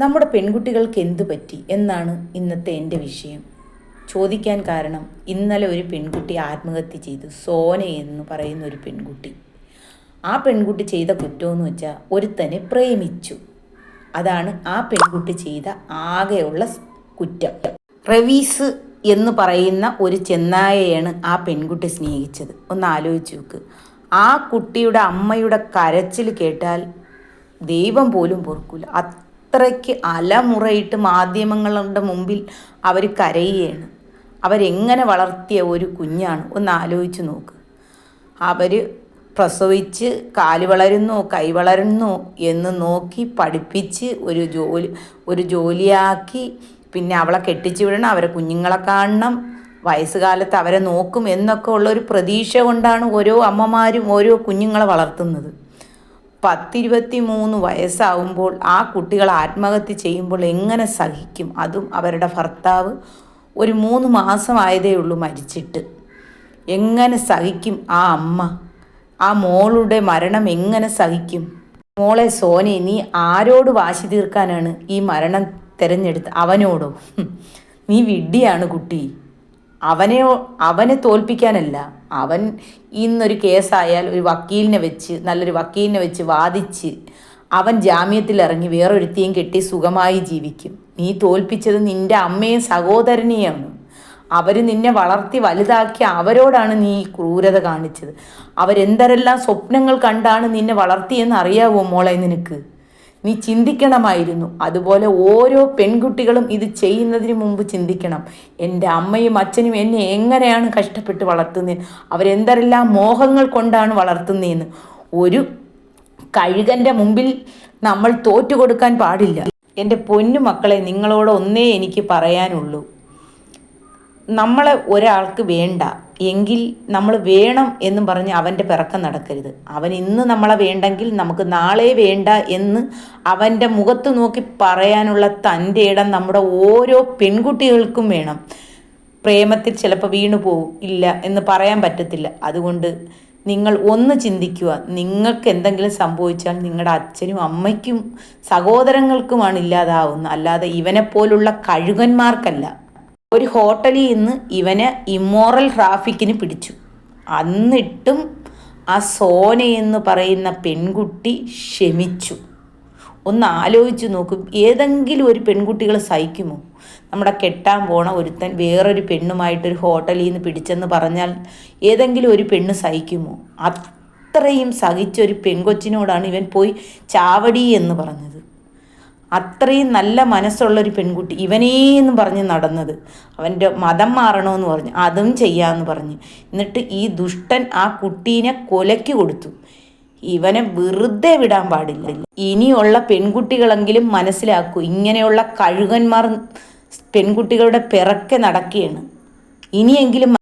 നമ്മുടെ പെൺകുട്ടികൾക്ക് എന്തു പറ്റി എന്നാണ് ഇന്നത്തെ എന്റെ വിഷയം. ചോദിക്കാൻ കാരണം ഇന്നലെ ഒരു പെൺകുട്ടി ആത്മഹത്യ ചെയ്തു. സോന എന്ന് പറയുന്ന ഒരു പെൺകുട്ടി. ആ പെൺകുട്ടി ചെയ്ത കുറ്റമെന്ന് വെച്ചാൽ ഒരുത്തനെ പ്രേമിച്ചു. അതാണ് ആ പെൺകുട്ടി ചെയ്ത ആകെയുള്ള കുറ്റം. റവീസ് എന്ന് പറയുന്ന ഒരു ചെന്നായയാണ് ആ പെൺകുട്ടി സ്നേഹിച്ചത്. ഒന്ന് ആലോചിച്ച് നോക്ക്. ആ കുട്ടിയുടെ അമ്മയുടെ കരച്ചിൽ കേട്ടാൽ ദൈവം പോലും പൊറുക്കില്ല അത്രയ്ക്ക് അലമുറയിട്ട് മാധ്യമങ്ങളുടെ മുമ്പിൽ അവർ കരയുകയാണ്. അവരെങ്ങനെ വളർത്തിയ ഒരു കുഞ്ഞാണ്? ഒന്ന് ആലോചിച്ച് നോക്ക്. അവർ പ്രസവിച്ച് കാൽ വളരുന്നു കൈ വളരുന്നു എന്ന് നോക്കി പഠിപ്പിച്ച് ഒരു ജോലി ഒരു ജോലിയാക്കി പിന്നെ അവളെ കെട്ടിച്ചു വിടണം അവരെ കുഞ്ഞുങ്ങളെ കാണണം വയസ്സുകാലത്ത് അവരെ നോക്കും എന്നൊക്കെ ഉള്ള ഒരു പ്രതീക്ഷ കൊണ്ടാണ് ഓരോ അമ്മമാരും ഓരോ കുഞ്ഞുങ്ങളെ വളർത്തുന്നത്. പത്തിരുപത്തി മൂന്ന് വയസ്സാവുമ്പോൾ ആ കുട്ടികൾ ആത്മഹത്യ ചെയ്യുമ്പോൾ എങ്ങനെ സഹിക്കും? അതും അവരുടെ ഭർത്താവ് ഒരു മൂന്ന് മാസമായതേ ഉള്ളൂ മരിച്ചിട്ട്. എങ്ങനെ സഹിക്കും ആ അമ്മ? ആ മോളുടെ മരണം എങ്ങനെ സഹിക്കും? മോളെ സോനെ നീ ആരോട് വാശി തീർക്കാനാണ് ഈ മരണം തിരഞ്ഞെടുത്ത്? അവനോടോ? നീ വിഡ്ഡിയാണ് കുട്ടി. അവനെ അവനെ തോൽപ്പിക്കാനല്ല. അവൻ ഇന്നൊരു കേസായാൽ ഒരു വക്കീലിനെ വെച്ച് നല്ലൊരു വക്കീലിനെ വെച്ച് വാദിച്ച് അവൻ ജാമ്യത്തിൽ ഇറങ്ങി വേറൊരുത്തിയും കെട്ടി സുഖമായി ജീവിക്കും. നീ തോൽപ്പിച്ചത് നിന്റെ അമ്മയും സഹോദരനെയാണ്. അവർ നിന്നെ വളർത്തി വലുതാക്കി അവരോടാണ് നീ ക്രൂരത കാണിച്ചത്. അവരെന്തരെല്ലാം സ്വപ്നങ്ങൾ കണ്ടാണ് നിന്നെ വളർത്തിയെന്ന് അറിയാവോ മോളെ നിനക്ക്? നീ ചിന്തിക്കണമായിരുന്നു. അതുപോലെ ഓരോ പെൺകുട്ടികളും ഇത് ചെയ്യുന്നതിന് മുമ്പ് ചിന്തിക്കണം. എന്റെ അമ്മയും അച്ഛനും എന്നെ എങ്ങനെയാണ് കഷ്ടപ്പെട്ട് വളർത്തുന്നത് അവരെന്തെല്ലാം മോഹങ്ങൾ കൊണ്ടാണ് വളർത്തുന്നതെന്ന് ഒരു കഴുകന്റെ മുമ്പിൽ നമ്മൾ തോറ്റു കൊടുക്കാൻ പാടില്ല. എന്റെ പൊന്നു മക്കളെ നിങ്ങളോട് ഒന്നേ എനിക്ക് പറയാനുള്ളൂ. നമ്മളെ ഒരാൾക്ക് വേണ്ട. എങ്കിൽ നമ്മൾ വേണം എന്നും പറഞ്ഞ് അവന്റെ പിറക്കം നടക്കരുത്. അവൻ ഇന്ന് നമ്മളെ വേണ്ടെങ്കിൽ നമുക്ക് നാളെ വേണ്ട എന്ന് അവന്റെ മുഖത്ത് നോക്കി പറയാനുള്ള തന്റെ ഇടം നമ്മുടെ ഓരോ പെൺകുട്ടികൾക്കും വേണം. പ്രേമത്തിൽ ചിലപ്പോൾ വീണു പോകും ഇല്ല എന്ന് പറയാൻ പറ്റത്തില്ല. അതുകൊണ്ട് നിങ്ങൾ ഒന്ന് ചിന്തിക്കുക. നിങ്ങൾക്ക് എന്തെങ്കിലും സംഭവിച്ചാൽ നിങ്ങളുടെ അച്ഛനും അമ്മയ്ക്കും സഹോദരങ്ങൾക്കുമാണ് ഇല്ലാതാവുന്നത്. അല്ലാതെ ഇവനെപ്പോലുള്ള കഴുകന്മാർക്കല്ല. ഒരു ഹോട്ടലിൽ നിന്ന് ഇവനെ ഇമ്മോറൽ ട്രാഫിക്കിന് പിടിച്ചു. അന്നിട്ടും ആ സോന എന്ന് പറയുന്ന പെൺകുട്ടി ക്ഷമിച്ചു. ഒന്ന് ആലോചിച്ച് നോക്കും ഏതെങ്കിലും ഒരു പെൺകുട്ടികൾ സഹിക്കുമോ? നമ്മുടെ കെട്ടാൻ പോണ ഒരുത്തൻ വേറൊരു പെണ്ണുമായിട്ടൊരു ഹോട്ടലിൽ നിന്ന് പിടിച്ചെന്ന് പറഞ്ഞാൽ ഏതെങ്കിലും ഒരു പെണ്ണ് സഹിക്കുമോ? അത്രയും സഹിച്ച ഒരു പെൺകൊച്ചിനോടാണ് ഇവൻ പോയി ചാവടി എന്ന് പറഞ്ഞത്. അത്രയും നല്ല മനസ്സുള്ളൊരു പെൺകുട്ടി ഇവനേ ഇവനേന്ന് പറഞ്ഞ് നടന്നത്. അവന്റെ മതം മാറണമെന്ന് പറഞ്ഞു. അതും ചെയ്യാമെന്ന് പറഞ്ഞ്. എന്നിട്ട് ഈ ദുഷ്ടൻ ആ കുട്ടീനെ കൊലയ്ക്ക് കൊടുത്തു. ഇവനെ വെറുതെ വിടാൻ പാടില്ല. ഇനിയുള്ള പെൺകുട്ടികളെങ്കിലും മനസ്സിലാക്കൂ ഇങ്ങനെയുള്ള കഴുകന്മാർ പെൺകുട്ടികളുടെ പിറക്കെ നടക്കുകയാണ് ഇനിയെങ്കിലും